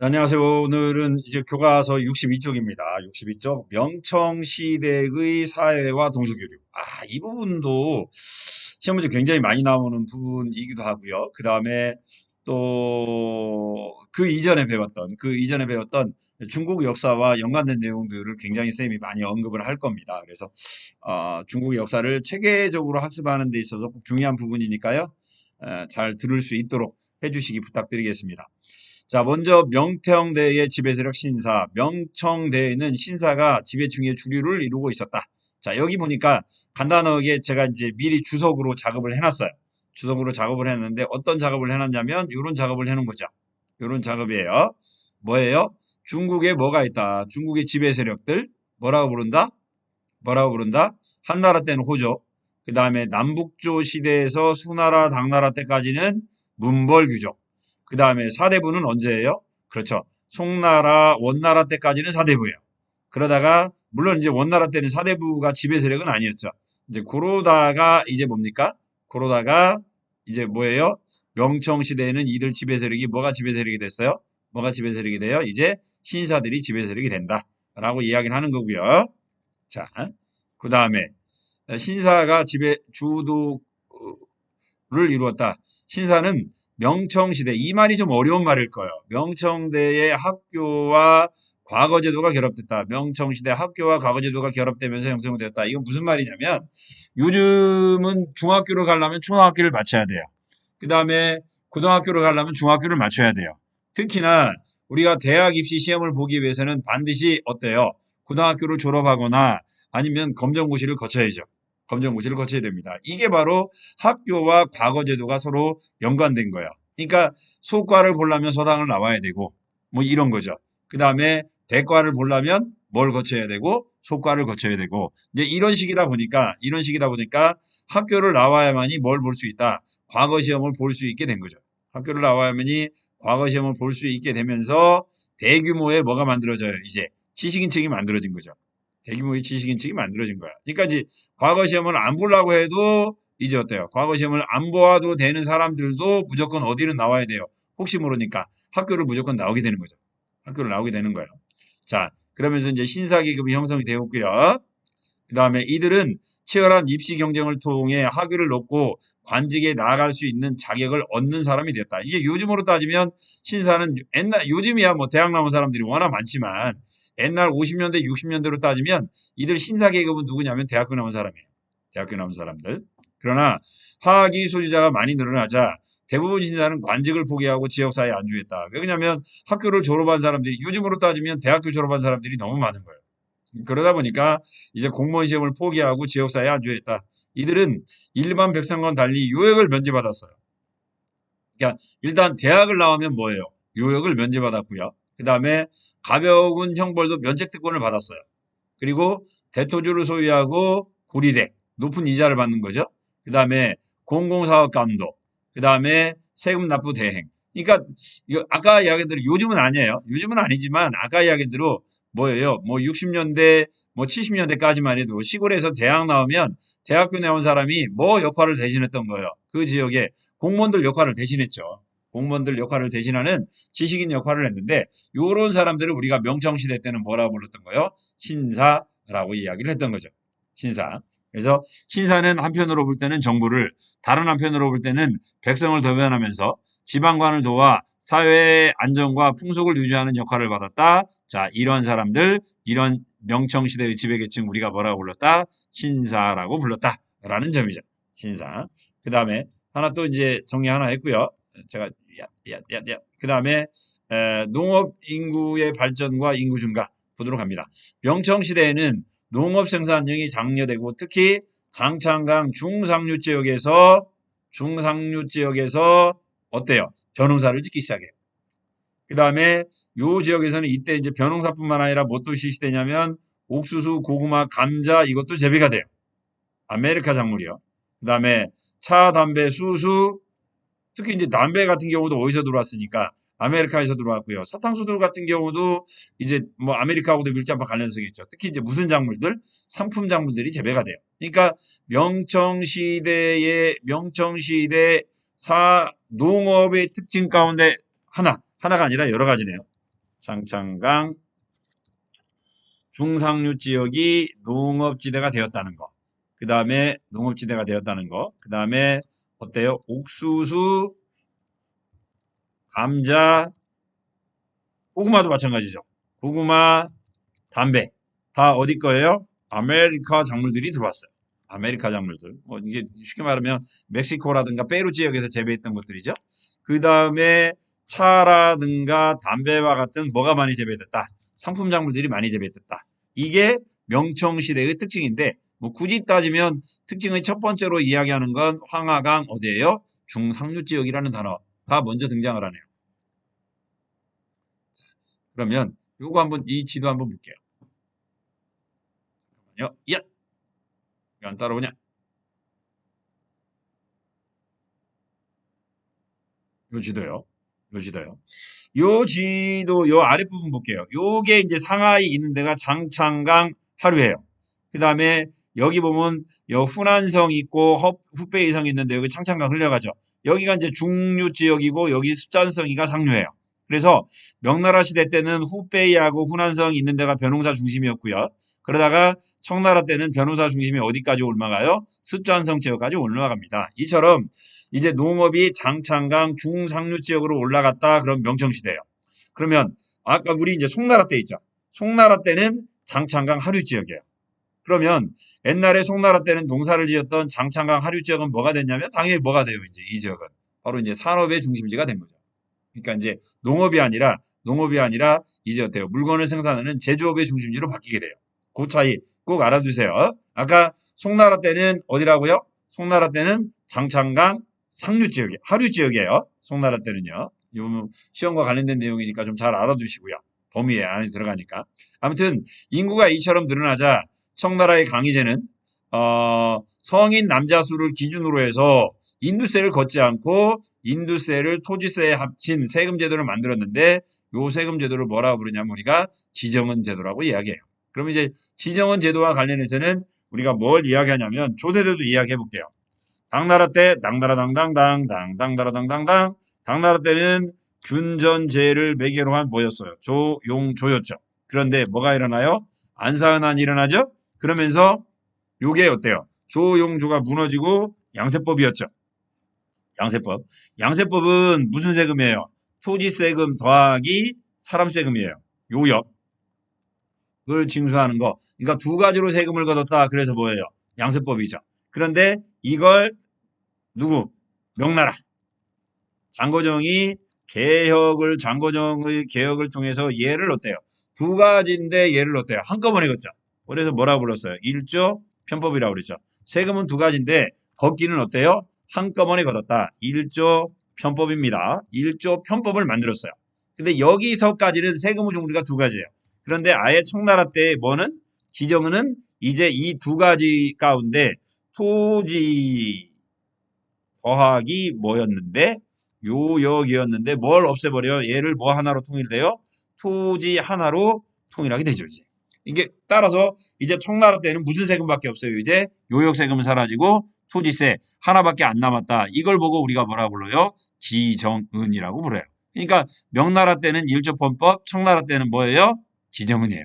안녕하세요. 오늘은 이제 교과서 62쪽입니다. 62쪽 명청 시대의 사회와 동서교류. 아, 이 부분도 시험 문제 굉장히 많이 나오는 부분이기도 하고요. 그 다음에 또 그 이전에 배웠던 그 이전에 배웠던 중국 역사와 연관된 내용들을 굉장히 쌤이 많이 언급을 할 겁니다. 그래서 어, 중국 역사를 체계적으로 학습하는 데 있어서 꼭 중요한 부분이니까요. 에, 잘 들을 수 있도록 해주시기 부탁드리겠습니다. 자, 먼저 명태형대의 지배세력 신사. 명청대에는 신사가 지배층의 주류를 이루고 있었다. 자, 여기 보니까 간단하게 제가 이제 미리 주석으로 작업을 해놨어요. 주석으로 작업을 했는데 어떤 작업을 해놨냐면 이런 작업을 해놓은 거죠. 이런 작업이에요. 뭐예요? 중국에 뭐가 있다. 중국의 지배 세력들 뭐라고 부른다? 뭐라고 부른다? 한나라 때는 호조. 그 다음에 남북조 시대에서 수나라, 당나라 때까지는 문벌규족. 그 다음에 사대부는 언제예요? 그렇죠. 송나라, 원나라 때까지는 사대부예요. 그러다가 물론 이제 원나라 때는 사대부가 지배 세력은 아니었죠. 이제 그러다가 이제 뭡니까? 그러다가 이제 뭐예요? 명청 시대에는 이들 지배 세력이 뭐가 지배 세력이 됐어요? 뭐가 지배 세력이 돼요? 이제 신사들이 지배 세력이 된다라고 이야기를 하는 거고요. 자, 그 다음에 신사가 지배 주도를 이루었다. 신사는 명청시대 이 말이 좀 어려운 말일 거예요. 명청대의 학교와 과거제도가 결합됐다. 명청시대 학교와 과거제도가 결합되면서 형성되었다. 이건 무슨 말이냐면 요즘은 중학교를 가려면 초등학교를 마쳐야 돼요. 그 다음에 고등학교를 가려면 중학교를 마쳐야 돼요. 특히나 우리가 대학 입시 시험을 보기 위해서는 반드시 어때요? 고등학교를 졸업하거나 아니면 검정고시를 거쳐야죠. 검정고시를 거쳐야 됩니다. 이게 바로 학교와 과거제도가 서로 연관된 거예요. 그러니까 소과를 보려면 서당을 나와야 되고 뭐 이런 거죠. 그 다음에 대과를 보려면 뭘 거쳐야 되고 소과를 거쳐야 되고 이제 이런 식이다 보니까 이런 식이다 보니까 학교를 나와야만이 뭘 볼 수 있다. 과거 시험을 볼 수 있게 된 거죠. 학교를 나와야만이 과거 시험을 볼 수 있게 되면서 대규모의 뭐가 만들어져요. 이제 지식인층이 만들어진 거죠. 대규모의 지식인층이 만들어진 거야. 그러니까 이제 과거 시험을 안 보려고 해도 이제 어때요? 과거 시험을 안 보아도 되는 사람들도 무조건 어디는 나와야 돼요. 혹시 모르니까 학교를 무조건 나오게 되는 거죠. 학교를 나오게 되는 거예요. 자, 그러면서 이제 신사계급이 형성이 되었고요. 그 다음에 이들은 치열한 입시 경쟁을 통해 학위를 놓고 관직에 나아갈 수 있는 자격을 얻는 사람이 되었다. 이게 요즘으로 따지면 신사는 옛날 요즘이야 뭐 대학 나온 사람들이 워낙 많지만 옛날 50년대 60년대로 따지면 이들 신사 계급은 누구냐면 대학교 나온 사람이에요. 대학교 나온 사람들. 그러나 화학이 소유자가 많이 늘어나자 대부분 신사는 관직을 포기하고 지역사회에 안주했다. 왜냐하면 학교를 졸업한 사람들이 요즘으로 따지면 대학교 졸업한 사람들이 너무 많은 거예요. 그러다 보니까 이제 공무원 시험을 포기하고 지역사회에 안주했다. 이들은 일반 백성과는 달리 요역을 면제받았어요. 그러니까 일단 대학을 나오면 뭐예요? 요역을 면제받았고요. 그 다음에 가벼운 형벌도 면책특권을 받았어요. 그리고 대토주를 소유하고 고리대, 높은 이자를 받는 거죠. 그 다음에 공공사업 감독, 그 다음에 세금 납부 대행. 그러니까 아까 이야기한 대로 요즘은 아니에요. 요즘은 아니지만 아까 이야기한 대로 뭐예요? 뭐 60년대, 뭐 70년대까지만 해도 시골에서 대학 나오면 대학교 나온 사람이 뭐 역할을 대신했던 거예요. 그 지역에 공무원들 역할을 대신했죠. 공무원들 역할을 대신하는 지식인 역할을 했는데 요런 사람들을 우리가 명청시대 때는 뭐라고 불렀던 거예요? 신사라고 이야기를 했던 거죠. 신사. 그래서 신사는 한편으로 볼 때는 정부를 다른 한편으로 볼 때는 백성을 도변하면서 지방관을 도와 사회의 안정과 풍속을 유지하는 역할을 받았다. 자, 이런 사람들, 이런 명청시대의 지배계층 우리가 뭐라고 불렀다? 신사라고 불렀다. 라는 점이죠. 신사. 그 다음에 하나 또 이제 정리 하나 했고요. 제가. 그 다음에 농업 인구의 발전과 인구 증가 보도록 합니다. 명청 시대에는 농업 생산량이 장려되고 특히 장창강 중상류 지역에서 중상류 지역에서 어때요? 벼농사를 짓기 시작해요. 그 다음에 요 지역에서는 이때 이제 벼농사뿐만 아니라 뭐또 실시되냐면 옥수수, 고구마, 감자 이것도 재배가 돼요. 아메리카 작물이요. 그 다음에 차, 담배, 수수, 특히 이제 담배 같은 경우도 어디서 들어왔으니까 아메리카에서 들어왔고요. 사탕수들 같은 경우도 이제 뭐 아메리카하고도 밀접한 관련성이 있죠. 특히 이제 무슨 작물들? 상품 작물들이 재배가 돼요. 그러니까 명청시대의 명청시대 사 농업의 특징 가운데 하나, 하나가 아니라 여러 가지네요. 창창강 중상류 지역이 농업지대가 되었다는 거. 그 다음에 농업지대가 되었다는 거. 그 다음에 어때요? 옥수수, 감자, 고구마도 마찬가지죠. 고구마, 담배 다 어디 거예요? 아메리카 작물들이 들어왔어요. 아메리카 작물들. 뭐 이게 쉽게 말하면 멕시코라든가 페루 지역에서 재배했던 것들이죠. 그 다음에 차라든가 담배와 같은 뭐가 많이 재배됐다. 상품 작물들이 많이 재배됐다. 이게 명청시대의 특징인데 뭐 굳이 따지면 특징의 첫 번째로 이야기하는 건 황하강 어디예요? 중상류 지역이라는 단어가 먼저 등장을 하네요. 그러면 요거 한번 이 지도 한번 볼게요. 잠깐만요. 야! 왜 안 따라오냐? 요 지도요. 요 지도요. 요 지도 요 아랫부분 볼게요. 요게 이제 상하이 있는 데가 장창강 하류예요. 그 다음에 여기 보면 여 후난성 있고 헛, 후페이성 있는데 여기 창창강 흘려가죠. 여기가 이제 중류 지역이고 여기 숫잔성이가 상류예요. 그래서 명나라 시대 때는 후페이하고 후난성 있는 데가 변홍사 중심이었고요. 그러다가 청나라 때는 변호사 중심이 어디까지 올라가요? 습전성 지역까지 올라갑니다. 이처럼 이제 농업이 장창강 중상류 지역으로 올라갔다 그럼 명청시대예요. 그러면 아까 우리 이제 송나라 때 있죠. 송나라 때는 장창강 하류 지역이에요. 그러면 옛날에 송나라 때는 농사를 지었던 장창강 하류 지역은 뭐가 됐냐면 당연히 뭐가 돼요 이제 이 지역은 바로 이제 산업의 중심지가 된 거죠. 그러니까 이제 농업이 아니라 농업이 아니라 이제 어때요? 물건을 생산하는 제조업의 중심지로 바뀌게 돼요. 그 차이 꼭 알아두세요. 아까 송나라 때는 어디라고요? 송나라 때는 장창강 상류 지역이 하류 지역이에요. 송나라 때는요. 요 시험과 관련된 내용이니까 좀 잘 알아두시고요. 범위 안에 들어가니까. 아무튼 인구가 이처럼 늘어나자 청나라의 강의제는 어, 성인 남자 수를 기준으로 해서 인두세를 걷지 않고 인두세를 토지세에 합친 세금 제도를 만들었는데 요 세금 제도를 뭐라고 부르냐면 우리가 지정은 제도라고 이야기해요. 그럼 이제 지정원 제도와 관련해서는 우리가 뭘 이야기하냐면 조세대도 이야기해 볼게요. 당나라 때 당나라 당당 당 당나라 당당당 당나라 때는 균전제를 매개로 한 뭐였어요? 조용조였죠. 그런데 뭐가 일어나요? 안사은환이 일어나죠? 그러면서 요게 어때요? 조용조가 무너지고 양세법이었죠. 양세법. 양세법은 무슨 세금이에요? 토지 세금 더하기 사람 세금이에요. 요역. 을 징수하는 거. 그러니까 두 가지로 세금을 걷었다. 그래서 뭐예요? 양세법이죠. 그런데 이걸 누구? 명나라. 장고정이 개혁을 장고정의 개혁을 통해서 얘를 어때요? 두 가지인데 얘를 어때요? 한꺼번에 걷죠. 그래서 뭐라고 불렀어요? 일조 편법이라고 그랬죠. 세금은 두 가지인데 걷기는 어때요? 한꺼번에 걷었다. 일조 편법입니다. 일조 편법을 만들었어요. 근데 여기서까지는 세금의 종류가 두 가지예요. 그런데 아예 청나라 때 뭐는 지정은 이제 이 두 가지 가운데 토지 더하기 뭐였는데 요역이었는데 뭘 없애버려 얘를 뭐 하나로 통일돼요? 토지 하나로 통일하게 되죠 이제 이게 따라서 이제 청나라 때는 무슨 세금밖에 없어요 이제 요역 세금은 사라지고 토지세 하나밖에 안 남았다 이걸 보고 우리가 뭐라 불러요? 지정은이라고 불러요 그러니까 명나라 때는 일조헌법 청나라 때는 뭐예요? 지정은이에요.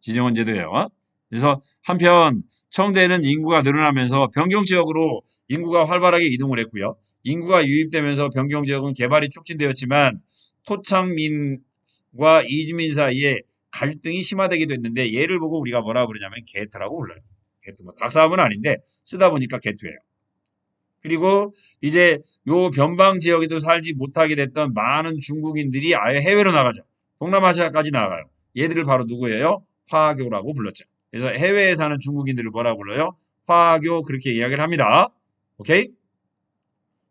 지정은 제도예요. 그래서 한편 청대는 인구가 늘어나면서 변경 지역으로 인구가 활발하게 이동을 했고요. 인구가 유입되면서 변경 지역은 개발이 촉진되었지만 토착민과 이주민 사이에 갈등이 심화되기도 했는데 얘를 보고 우리가 뭐라 그러냐면 개투라고 불러요. 개투. 뭐 닭싸움은 아닌데 쓰다 보니까 개투예요. 그리고 이제 요 변방 지역에도 살지 못하게 됐던 많은 중국인들이 아예 해외로 나가죠. 동남아시아까지 나가요. 얘들을 바로 누구예요? 화교라고 불렀죠. 그래서 해외에 사는 중국인들을 뭐라고 불러요? 화교 그렇게 이야기를 합니다. 오케이?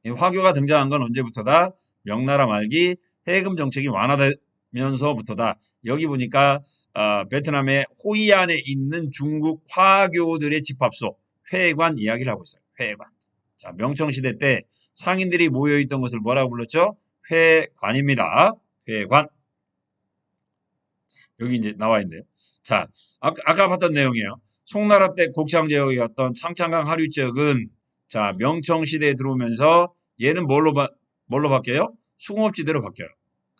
화교가 등장한 건 언제부터다? 명나라 말기 해금 정책이 완화되 면서부터다. 여기 보니까 어, 베트남의 호이안에 있는 중국 화교들의 집합소 회관 이야기를 하고 있어요. 회관. 자, 명청시대 때 상인들이 모여있던 것을 뭐라고 불렀죠? 회관입니다. 회관. 여기 이제 나와 있는데요. 자, 아까, 아까 봤던 내용이에요. 송나라 때 곡창 지역이었던 창창강 하류 지역은 자, 명청 시대에 들어오면서 얘는 뭘로 바, 뭘로 바뀌어요? 숭업지대로 바뀌어요.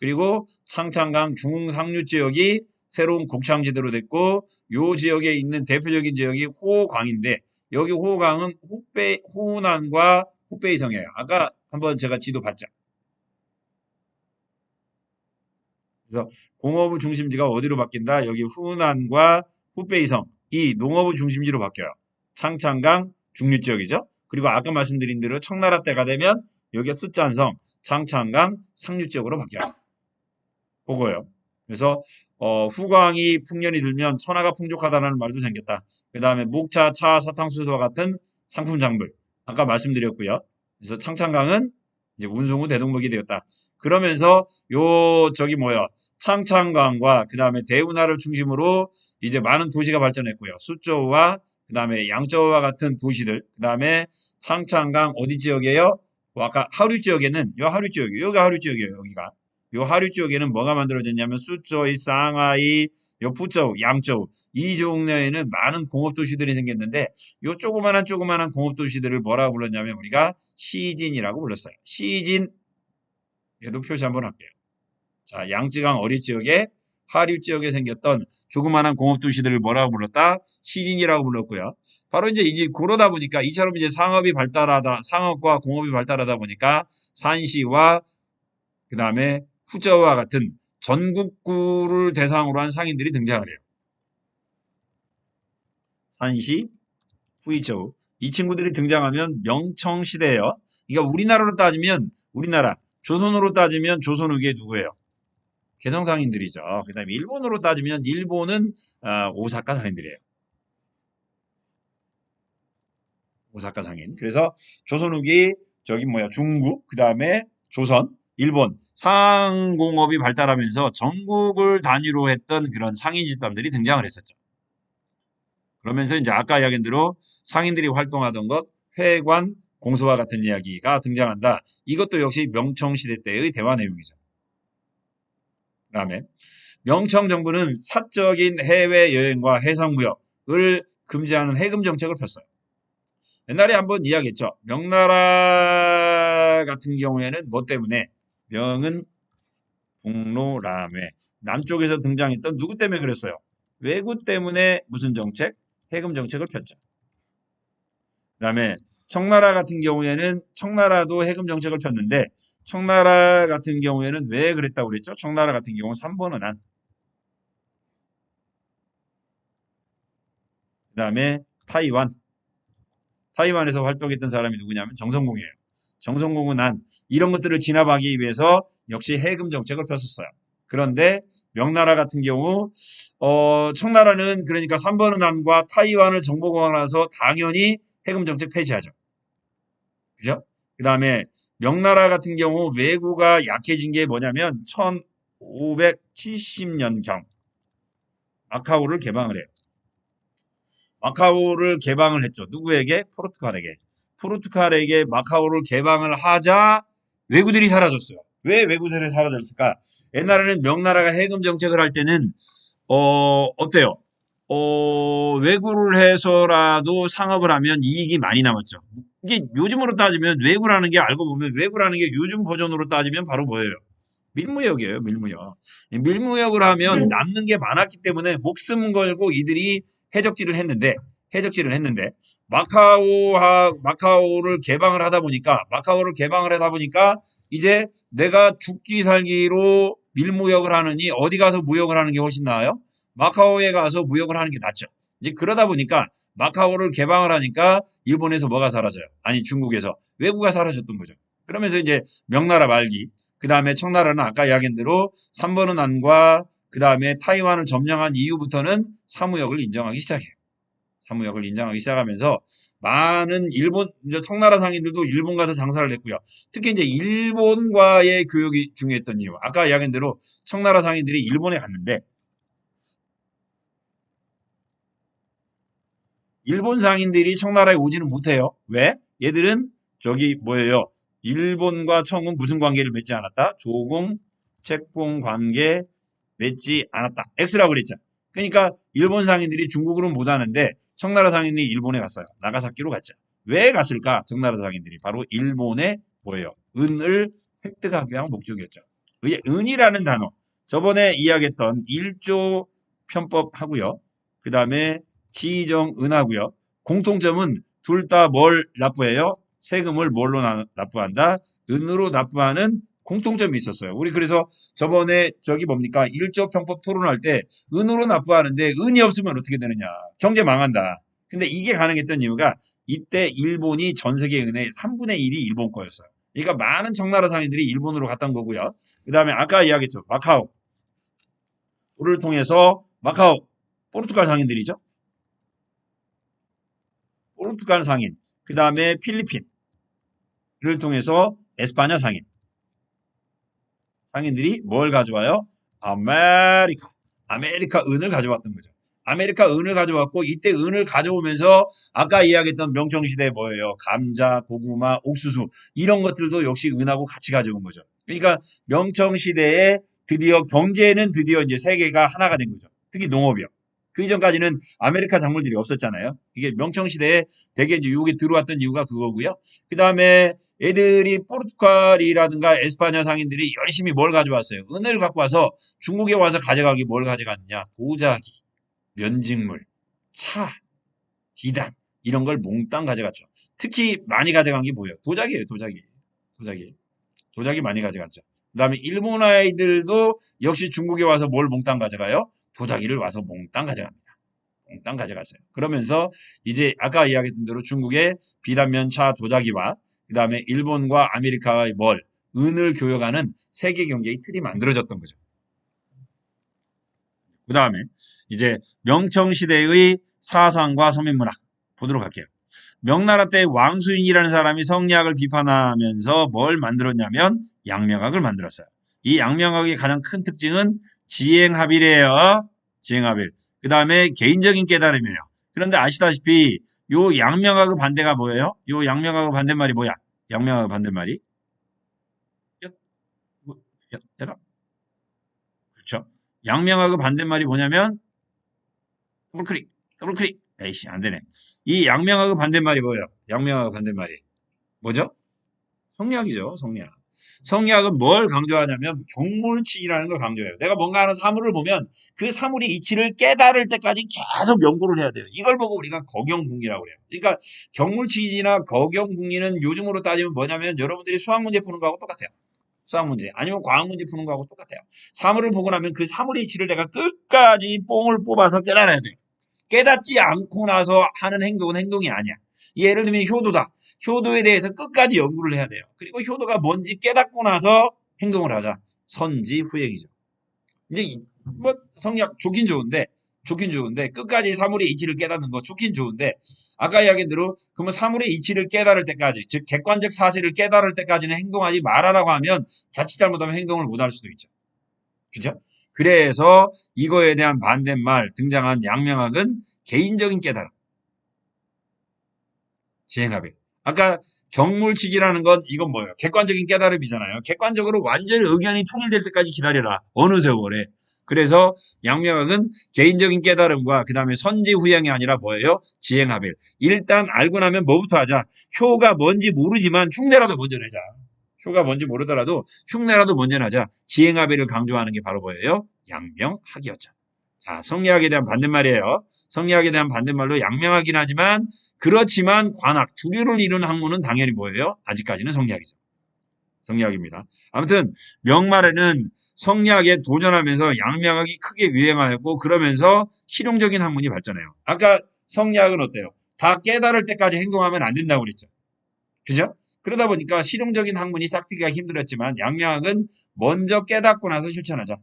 그리고 창창강 중상류 지역이 새로운 곡창지대로 됐고 요 지역에 있는 대표적인 지역이 호강인데 여기 호강은 호배 호운안과 호배이성이에요. 아까 한번 제가 지도 봤죠. 그래서 공업의 중심지가 어디로 바뀐다? 여기 후난과 후베이성 이 농업의 중심지로 바뀌어요. 창창강 중류 지역이죠. 그리고 아까 말씀드린 대로 청나라 때가 되면 여기가 숫잔성 창창강 상류 지역으로 바뀌어요. 그거예요. 그래서 어, 후광이 풍년이 들면 천하가 풍족하다는 말도 생겼다. 그 다음에 목차, 차, 사탕수수와 같은 상품 장물 아까 말씀드렸고요. 그래서 창창강은 이제 운송후 대동목이 되었다. 그러면서 요 저기 뭐야 창창강과 그 다음에 대운하를 중심으로 이제 많은 도시가 발전했고요. 수조와 그 다음에 양저우와 같은 도시들 그 다음에 창창강 어디 지역이에요? 뭐 아까 하류 지역에는 요 하류 지역 여기가 하류 지역이에요. 여기가 요 하류 지역에는 뭐가 만들어졌냐면 수조이, 쌍하이, 요 푸저우, 양저우 이 동네에는 많은 공업 도시들이 생겼는데 요 조그만한 조그만한 공업 도시들을 뭐라고 불렀냐면 우리가 시진이라고 불렀어요. 시진 얘도 표시 한번 할게요. 자, 양쯔강 어리 지역에 하류 지역에 생겼던 조그만한 공업 도시들을 뭐라고 불렀다? 시진이라고 불렀고요. 바로 이제 이제 그러다 보니까 이처럼 이제 상업이 발달하다, 상업과 공업이 발달하다 보니까 산시와 그 다음에 후저와 같은 전국구를 대상으로 한 상인들이 등장을 해요. 산시, 후이저우. 이 친구들이 등장하면 명청시대예요. 그러니까 우리나라로 따지면 우리나라, 조선으로 따지면 조선 후기의 누구예요? 개성상인들이죠. 그 다음에 일본으로 따지면 일본은 아, 오사카 상인들이에요. 오사카 상인. 그래서 조선 후기 저기 뭐야 중국 그 다음에 조선 일본 상공업이 발달하면서 전국을 단위로 했던 그런 상인 집단들이 등장을 했었죠. 그러면서 이제 아까 이야기한 대로 상인들이 활동하던 것 회관 공소와 같은 이야기가 등장한다. 이것도 역시 명청시대 때의 대화 내용이죠. 그 다음에 명청 정부는 사적인 해외여행과 해상무역을 금지하는 해금 정책을 폈어요. 옛날에 한번 이야기했죠. 명나라 같은 경우에는 뭐 때문에 명은 북로람회 남쪽에서 등장했던 누구 때문에 그랬어요? 외구 때문에 무슨 정책? 해금 정책을 폈죠. 그 다음에 청나라 같은 경우에는 청나라도 해금 정책을 폈는데 청나라 같은 경우에는 왜 그랬다고 그랬죠? 청나라 같은 경우는 3번은 안. 그 다음에 타이완. 타이완에서 활동했던 사람이 누구냐면 정성공이에요. 정성공은 안. 이런 것들을 진압하기 위해서 역시 해금 정책을 폈었어요. 그런데 명나라 같은 경우 어, 청나라는 그러니까 3번은 안과 타이완을 정복하면서 당연히 해금 정책 폐지하죠. 그죠? 그 다음에 명나라 같은 경우 외구가 약해진 게 뭐냐면 1570년경 마카오를 개방을 해요. 마카오를 개방을 했죠. 누구에게? 포르투갈에게. 포르투갈에게 마카오를 개방을 하자 외구들이 사라졌어요. 왜 외구들이 사라졌을까? 옛날에는 명나라가 해금 정책을 할 때는 어 어때요? 어 외구를 해서라도 상업을 하면 이익이 많이 남았죠. 이게 요즘으로 따지면 외구라는 게 알고 보면 외구라는 게 요즘 버전으로 따지면 바로 뭐예요? 밀무역이에요, 밀무역. 밀무역을 하면 남는 게 많았기 때문에 목숨 걸고 이들이 해적질을 했는데, 해적질을 했는데, 마카오하, 마카오를 개방을 하다 보니까, 마카오를 개방을 하다 보니까, 이제 내가 죽기 살기로 밀무역을 하느니 어디 가서 무역을 하는 게 훨씬 나아요? 마카오에 가서 무역을 하는 게 낫죠. 이제 그러다 보니까 마카오를 개방을 하니까 일본에서 뭐가 사라져요? 아니 중국에서 외구가 사라졌던 거죠. 그러면서 이제 명나라 말기 그 다음에 청나라는 아까 이야기한 대로 3번은 안과 그 다음에 타이완을 점령한 이후부터는 사무역을 인정하기 시작해요. 사무역을 인정하기 시작하면서 많은 일본 이제 청나라 상인들도 일본 가서 장사를 했고요. 특히 이제 일본과의 교육이 중요했던 이유. 아까 이야기한 대로 청나라 상인들이 일본에 갔는데 일본 상인들이 청나라에 오지는 못해요. 왜? 얘들은 저기 뭐예요? 일본과 청은 무슨 관계를 맺지 않았다? 조공, 채공 관계 맺지 않았다. X라고 그랬죠. 그러니까 일본 상인들이 중국으로 못 하는데 청나라 상인이 일본에 갔어요. 나가사키로 갔죠. 왜 갔을까? 청나라 상인들이 바로 일본에 뭐예요? 은을 획득하기 위한 목적이었죠. 의- 은이라는 단어. 저번에 이야기했던 1조 편법 하고요. 그 다음에 지정 은하고요. 공통점은 둘 다 뭘 납부해요? 세금을 뭘로 나- 납부한다? 은으로 납부하는 공통점이 있었어요. 우리 그래서 저번에 저기 뭡니까? 1조 편법 토론할 때 은으로 납부하는데 은이 없으면 어떻게 되느냐? 경제 망한다. 근데 이게 가능했던 이유가 이때 일본이 전 세계 은의 3분의 1이 일본 거였어요. 그러니까 많은 청나라 상인들이 일본으로 갔던 거고요. 그 다음에 아까 이야기했죠. 마카오. 를 통해서 마카오, 포르투갈 상인들이죠. 포르투갈 상인. 그 다음에 필리핀을 통해서 에스파냐 상인. 상인들이 뭘 가져와요? 아메리카. 아메리카 은을 가져왔던 거죠. 아메리카 은을 가져왔고 이때 은을 가져오면서 아까 이야기했던 명청시대 뭐예요? 감자, 고구마, 옥수수 이런 것들도 역시 은하고 같이 가져온 거죠. 그러니까 명청시대에 드디어 경제는 드디어 이제 세계가 하나가 된 거죠. 특히 농업이요. 그 이전까지는 아메리카 작물들이 없었잖아요. 이게 명청시대에 대개 이제 여기 들어왔던 이유가 그거고요. 그 다음에 애들이 포르투갈이라든가 에스파냐 상인들이 열심히 뭘 가져왔어요? 은을 갖고 와서 중국에 와서 가져가기 뭘 가져갔느냐? 도자기, 면직물, 차, 비단 이런 걸 몽땅 가져갔죠. 특히 많이 가져간 게 뭐예요? 도자기예요, 도자기. 도자기. 도자기 많이 가져갔죠. 그 다음에 일본 아이들도 역시 중국에 와서 뭘 몽땅 가져가요? 도자기를 와서 몽땅 가져갑니다. 몽땅 가져갔어요. 그러면서 이제 아까 이야기했던 대로 중국의 비단면 차 도자기와 그 다음에 일본과 아메리카의 뭘 은을 교역하는 세계 경제의 틀이 만들어졌던 거죠. 그 다음에 이제 명청시대의 사상과 서민문학 보도록 할게요. 명나라 때 왕수인이라는 사람이 성리학을 비판하면서 뭘 만들었냐면 양명학을 만들었어요. 이 양명학의 가장 큰 특징은 지행합일이에요. 지행합일. 그 다음에 개인적인 깨달음이에요. 그런데 아시다시피 요 양명학의 반대가 뭐예요? 요 양명학의 반대말이 뭐야? 양명학의 반대말이? 야, 뭐? 그렇죠. 양명학의 반대말이 뭐냐면 더블클릭, 더블클릭. 에이씨, 안 되네. 이 양명학의 반대말이 뭐예요? 양명학의 반대말이. 뭐죠? 성리학이죠, 성리학. 성리학은 뭘 강조하냐면 경물치라는 걸 강조해요. 내가 뭔가 하는 사물을 보면 그 사물의 이치를 깨달을 때까지 계속 연구를 해야 돼요. 이걸 보고 우리가 거경궁리라고 그래요. 그러니까 경물치나 거경궁리는 요즘으로 따지면 뭐냐면 여러분들이 수학 문제 푸는 거하고 똑같아요. 수학 문제 아니면 과학 문제 푸는 거하고 똑같아요. 사물을 보고 나면 그 사물의 이치를 내가 끝까지 뽕을 뽑아서 깨달아야 돼요. 깨닫지 않고 나서 하는 행동은 행동이 아니야. 예를 들면 효도다. 효도에 대해서 끝까지 연구를 해야 돼요. 그리고 효도가 뭔지 깨닫고 나서 행동을 하자. 선지 후행이죠. 이제 이- 뭐 성약 좋긴 좋은데 좋긴 좋은데 끝까지 사물의 이치를 깨닫는 거 좋긴 좋은데 아까 이야기한 대로 그러면 사물의 이치를 깨달을 때까지 즉 객관적 사실을 깨달을 때까지는 행동하지 말아라고 하면 자칫 잘못하면 행동을 못 할 수도 있죠. 그죠? 그래서 이거에 대한 반대말 등장한 양명학은 개인적인 깨달음. 지행합일. 아까 경물치기라는 건 이건 뭐예요? 객관적인 깨달음이잖아요. 객관적으로 완전히 의견이 통일될 때까지 기다려라. 어느 세월에. 그래서 양명학은 개인적인 깨달음과 그 다음에 선지 후행이 아니라 뭐예요? 지행합일. 일단 알고 나면 뭐부터 하자? 효가 뭔지 모르지만 흉내라도 먼저 내자. 효가 뭔지 모르더라도 흉내라도 먼저 나자. 지행합일을 강조하는 게 바로 뭐예요? 양명학이었죠. 자, 성리학에 대한 반대말이에요. 성리학에 대한 반대말로 양명하긴 하지만 그렇지만 관학, 주류를 이루는 학문은 당연히 뭐예요? 아직까지는 성리학이죠. 성리학입니다. 아무튼 명말에는 성리학에 도전하면서 양명학이 크게 유행하였고 그러면서 실용적인 학문이 발전해요. 아까 성리학은 어때요? 다 깨달을 때까지 행동하면 안 된다고 그랬죠. 그죠? 그러다 보니까 실용적인 학문이 싹트기가 힘들었지만 양명학은 먼저 깨닫고 나서 실천하자.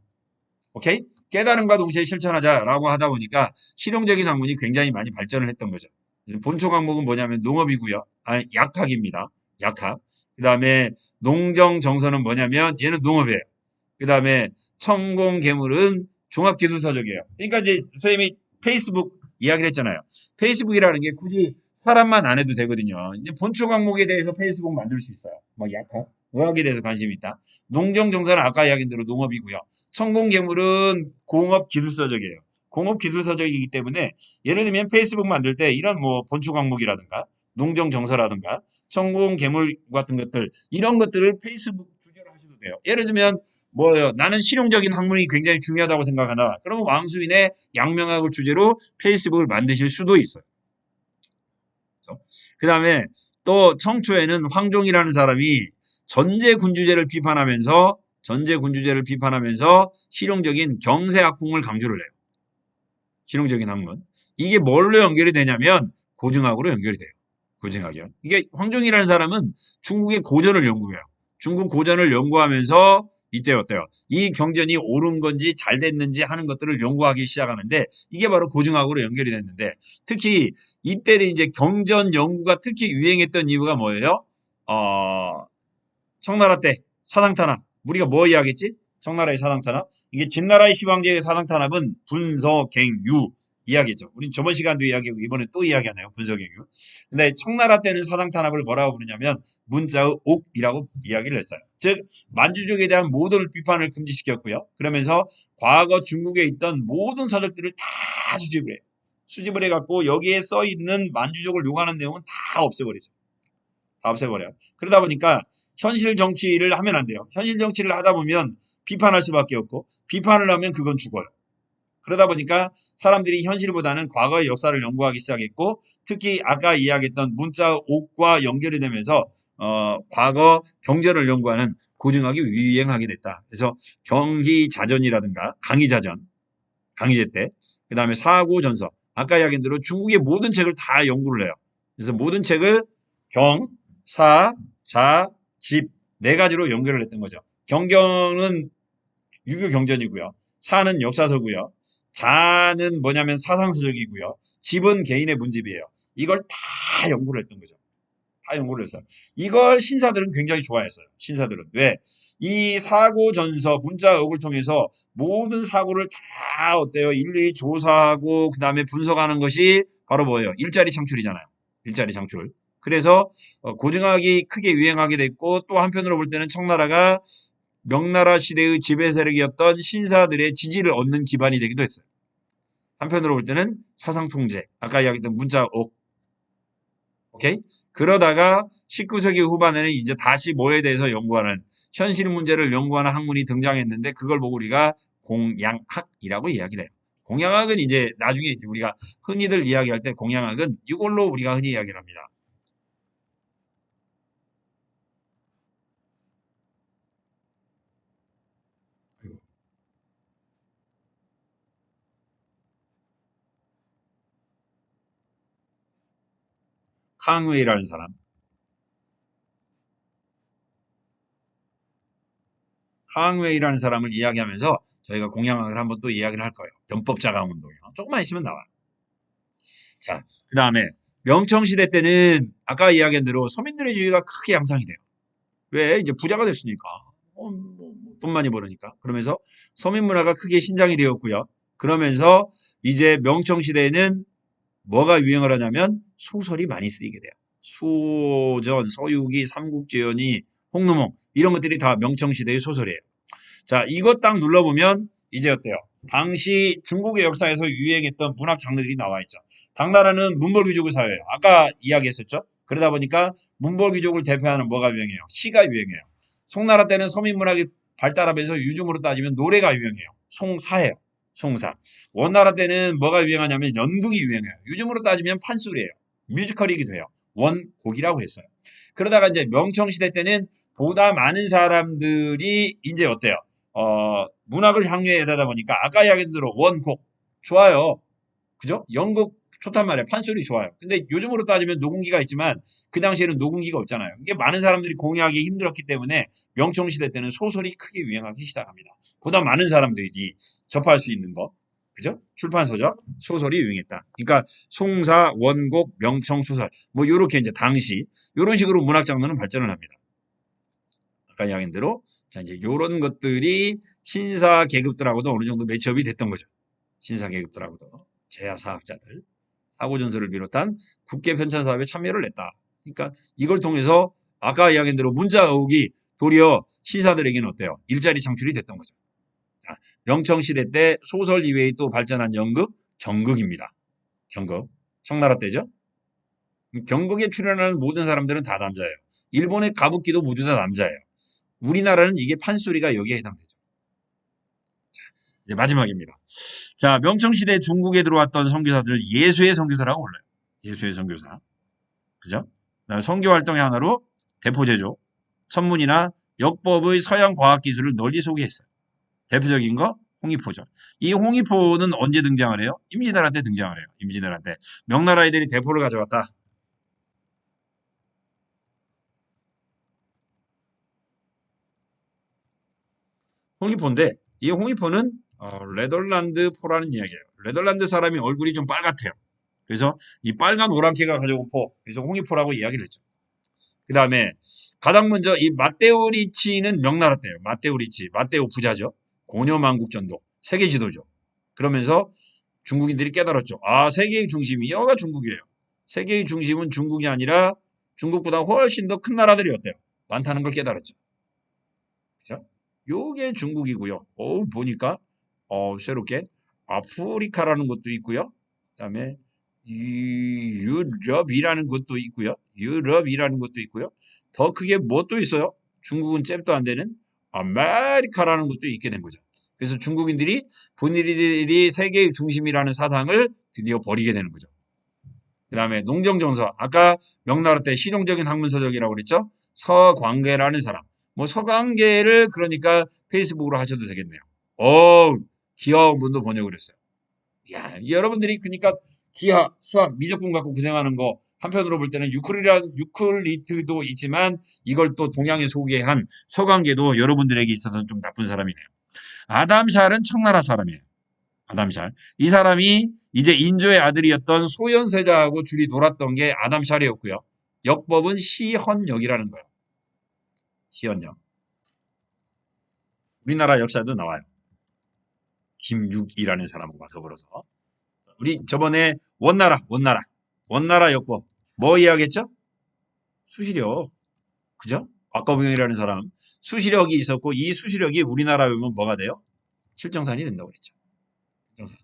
오케이? 깨달음과 동시에 실천하자라고 하다 보니까 실용적인 학문이 굉장히 많이 발전을 했던 거죠. 본초 과목은 뭐냐면 농업이고요. 아, 약학입니다. 약학. 그 다음에 농정 정서는 뭐냐면 얘는 농업이에요. 그 다음에 천공 계물은 종합기술서적이에요. 그러니까 이제 선생님이 페이스북 이야기를 했잖아요. 페이스북이라는 게 굳이 사람만 안 해도 되거든요. 이제 본초 과목에 대해서 페이스북 만들 수 있어요. 뭐 약학, 의학에 대해서 관심이 있다. 농정 정서는 아까 이야기한 대로 농업이고요. 천공괴물은 공업기술서적이에요. 공업기술서적이기 때문에 예를 들면 페이스북 만들 때 이런 뭐 본초 과목이라든가 농정정서라든가 천공괴물 같은 것들 이런 것들을 페이스북 주제로 하셔도 돼요. 예를 들면 뭐예요? 나는 실용적인 학문이 굉장히 중요하다고 생각한다. 그러면 왕수인의 양명학을 주제로 페이스북을 만드실 수도 있어요. 그 다음에 또 청초에는 황종이라는 사람이 전제 군주제를 비판하면서 전제 군주제를 비판하면서 실용적인 경세 학풍을 강조를 해요. 실용적인 학문. 이게 뭘로 연결이 되냐면 고증학으로 연결이 돼요. 고증학이요. 이게 황종이라는 사람은 중국의 고전을 연구해요. 중국 고전을 연구하면서 이때 어때요? 이 경전이 옳은 건지 잘 됐는지 하는 것들을 연구하기 시작하는데 이게 바로 고증학으로 연결이 됐는데 특히 이때는 이제 경전 연구가 특히 유행했던 이유가 뭐예요? 어, 청나라 때 사상탄압. 우리가 뭐 이야기했지? 청나라의 사상탄압. 이게 진나라의 시황제의 사상탄압은 분서갱유 이야기했죠. 우린 저번 시간도 이야기하고 이번에 또 이야기하네요. 분서갱유. 근데 청나라 때는 사상탄압을 뭐라고 부르냐면 문자의 옥이라고 이야기를 했어요. 즉 만주족에 대한 모든 비판을 금지시켰고요. 그러면서 과거 중국에 있던 모든 서적들을 다 수집을 해요. 수집을 해갖고 여기에 써 있는 만주족을 요구하는 내용은 다 없애버리죠. 다 없애버려요. 그러다 보니까 현실 정치를 하면 안 돼요. 현실 정치를 하다 보면 비판할 수밖에 없고 비판을 하면 그건 죽어요. 그러다 보니까 사람들이 현실보다는 과거의 역사를 연구하기 시작했고 특히 아까 이야기했던 문자 옥과 연결이 되면서 어, 과거 경제를 연구하는 고증학이 유행하게 됐다. 그래서 경희자전이라든가 강희자전, 강희제 때, 그 다음에 사고전서, 아까 이야기한 대로 중국의 모든 책을 다 연구를 해요. 그래서 모든 책을 경, 사, 자, 집, 네 가지로 연결을 했던 거죠. 경경은 유교 경전이고요. 사는 역사서고요. 자는 뭐냐면 사상서적이고요. 집은 개인의 문집이에요. 이걸 다 연구를 했던 거죠. 다 연구를 했어요. 이걸 신사들은 굉장히 좋아했어요. 신사들은. 왜? 이 사고 전서, 문자억을 통해서 모든 사고를 다 어때요? 일일이 조사하고 그 다음에 분석하는 것이 바로 뭐예요? 일자리 창출이잖아요. 일자리 창출. 그래서 어, 고증학이 크게 유행하게 됐고 또 한편으로 볼 때는 청나라가 명나라 시대의 지배 세력이었던 신사들의 지지를 얻는 기반이 되기도 했어요. 한편으로 볼 때는 사상 통제, 아까 이야기했던 문자 옥, 오케이? 그러다가 19세기 후반에는 이제 다시 뭐에 대해서 연구하는 현실 문제를 연구하는 학문이 등장했는데 그걸 보고 우리가 공양학이라고 이야기를 해요. 공양학은 이제 나중에 우리가 흔히들 이야기할 때 공양학은 이걸로 우리가 흔히 이야기를 합니다. 캉웨이라는 사람. 캉웨이라는 사람을 이야기하면서 저희가 공양학을 한번 또 이야기를 할 거예요. 변법자강 운동이요. 조금만 있으면 나와요. 자, 그 다음에 명청시대 때는 아까 이야기한 대로 서민들의 지위가 크게 양상이 돼요. 왜? 이제 부자가 됐으니까. 어, 뭐, 뭐, 돈 많이 벌으니까. 그러면서 서민 문화가 크게 신장이 되었고요. 그러면서 이제 명청시대에는 뭐가 유행을 하냐면 소설이 많이 쓰이게 돼요. 수호전, 서유기, 삼국지연이, 홍노몽 이런 것들이 다 명청시대의 소설이에요. 자, 이것 딱 눌러보면 이제 어때요? 당시 중국의 역사에서 유행했던 문학 장르들이 나와 있죠. 당나라는 문벌귀족의 사회예요. 아까 이야기했었죠. 그러다 보니까 문벌귀족을 대표하는 뭐가 유행해요? 시가 유행해요. 송나라 때는 서민문학이 발달하면서 요즘으로 따지면 노래가 유행해요. 송사예요. 송사. 원나라 때는 뭐가 유행하냐면 연극이 유행해요. 요즘으로 따지면 판소리예요. 뮤지컬이기도 해요. 원곡이라고 했어요. 그러다가 이제 명청시대 때는 보다 많은 사람들이 이제 어때요? 어, 문학을 향유해 야 되다 보니까 아까 이야기한 대로 원곡 좋아요. 그죠? 연극 좋단 말이에요. 판소리 좋아요. 근데 요즘으로 따지면 녹음기가 있지만 그 당시에는 녹음기가 없잖아요. 이게 많은 사람들이 공유하기 힘들었기 때문에 명청시대 때는 소설이 크게 유행하기 시작합니다. 보다 많은 사람들이 접할 수 있는 거. 그죠? 출판서적 소설이 유행했다. 그러니까 송사, 원곡, 명청, 소설 뭐 요렇게 이제 당시 요런 식으로 문학 장르는 발전을 합니다. 아까 이야기한 대로 자 이제 요런 것들이 신사 계급들하고도 어느 정도 매치업이 됐던 거죠. 신사 계급들하고도 제야 사학자들 사고전서를 비롯한 국계 편찬 사업에 참여를 했다. 그러니까 이걸 통해서 아까 이야기한 대로 문자 의혹이 도리어 신사들에게는 어때요? 일자리 창출이 됐던 거죠. 명청시대 때 소설 이외에 또 발전한 연극, 경극입니다. 경극. 청나라 때죠. 경극에 출연하는 모든 사람들은 다 남자예요. 일본의 가부키도 모두 다 남자예요. 우리나라는 이게 판소리가 여기에 해당되죠. 이제 마지막입니다. 자, 명청시대 중국에 들어왔던 선교사들 예수의 선교사라고 불러요. 예수의 선교사. 그죠? 선교 활동의 하나로 대포 제조, 천문이나 역법의 서양 과학 기술을 널리 소개했어요. 대표적인 거 홍익포죠. 이 홍익포는 언제 등장을 해요? 임진왜란 때 등장을 해요. 임진왜란 때. 명나라 아이들이 대포를 가져왔다. 홍익포인데 이 홍익포는 어, 레덜란드 포라는 이야기예요. 레덜란드 사람이 얼굴이 좀 빨갛대요. 그래서 이 빨간 오랑캐가 가져온 포, 그래서 홍익포라고 이야기를 했죠. 그 다음에 가장 먼저 이 마테오 리치는 명나라 때예요. 마테오 리치, 마테오 부자죠. 고려만국전도 세계 지도죠. 그러면서 중국인들이 깨달았죠. 아 세계의 중심이 여가 중국이에요. 세계의 중심은 중국이 아니라 중국보다 훨씬 더 큰 나라들이었대요. 많다는 걸 깨달았죠. 그죠? 요게 중국이고요. 어 보니까 어 새롭게 아프리카라는 것도 있고요. 그다음에 이 유럽이라는 것도 있고요. 유럽이라는 것도 있고요. 더 크게 뭣도 있어요? 중국은 잽도 안 되는 아메리카라는 것도 있게 된 거죠. 그래서 중국인들이 본인들이 세계의 중심이라는 사상을 드디어 버리게 되는 거죠. 그 다음에 농정정서, 아까 명나라 때 실용적인 학문서적이라고 그랬죠? 서광계라는 사람. 뭐 서광계를 그러니까 페이스북으로 하셔도 되겠네요. 어 기하원 분도 번역을 했어요. 야, 여러분들이 그러니까 기하, 수학, 미적분 갖고 고생하는 거 한편으로 볼 때는 유클리라, 유클리트도 있지만 이걸 또 동양에 소개한 서광계도 여러분들에게 있어서는 좀 나쁜 사람이네요. 아담샬은 청나라 사람이에요. 아담샬. 이 사람이 이제 인조의 아들이었던 소현세자하고 줄이 놀았던 게 아담샬이었고요. 역법은 시헌역이라는 거예요. 시헌역. 우리나라 역사도 나와요. 김육이라는 사람과 더불어서. 우리 저번에 원나라, 원나라, 원나라 역법 뭐 이야기했죠? 수시력, 그죠? 곽거병이라는 사람 수시력이 있었고 이 수시력이 우리나라에 오면 뭐가 돼요? 실정산이 된다고 그랬죠. 실정산.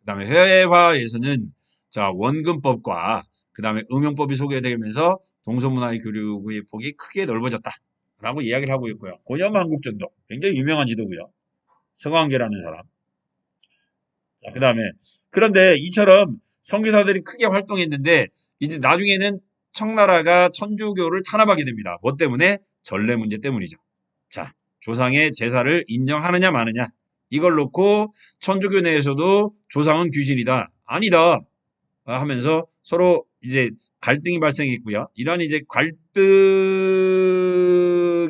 그 다음에 회화에서는 자 원근법과 그 다음에 음용법이 소개되면서 동서문화의 교류의 폭이 크게 넓어졌다라고 이야기를 하고 있고요. 고려만국전도 굉장히 유명한 지도고요. 서광계라는 사람. 자, 그 다음에, 그런데 이처럼 선교사들이 크게 활동했는데, 이제 나중에는 청나라가 천주교를 탄압하게 됩니다. 뭐 때문에? 전례 문제 때문이죠. 자, 조상의 제사를 인정하느냐 마느냐. 이걸 놓고 천주교 내에서도 조상은 귀신이다. 아니다. 하면서 서로 이제 갈등이 발생했고요. 이러한 이제 갈등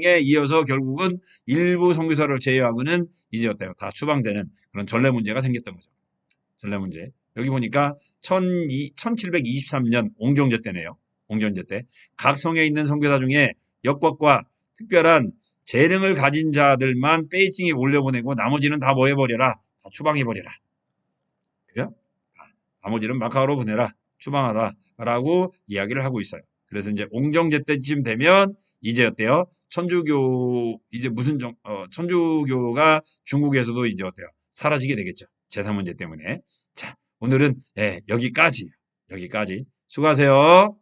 에 이어서 결국은 일부 선교사를 제외하고는 이제 어때요? 다 추방되는 그런 전례 문제가 생겼던 거죠. 전례 문제. 여기 보니까 1723년 옹정제 때네요. 옹정제 때. 각 성에 있는 선교사 중에 역법과 특별한 재능을 가진 자들만 베이징에 올려보내고 나머지는 다 뭐 해버려라. 다 추방해버려라. 그죠? 나머지는 마카오로 보내라. 추방하다 라고 이야기를 하고 있어요. 그래서 이제 옹정제 때쯤 되면 이제 어때요? 천주교 이제 무슨 정, 어, 천주교가 중국에서도 이제 어때요? 사라지게 되겠죠. 제사 문제 때문에. 자, 오늘은 예, 여기까지 여기까지 수고하세요.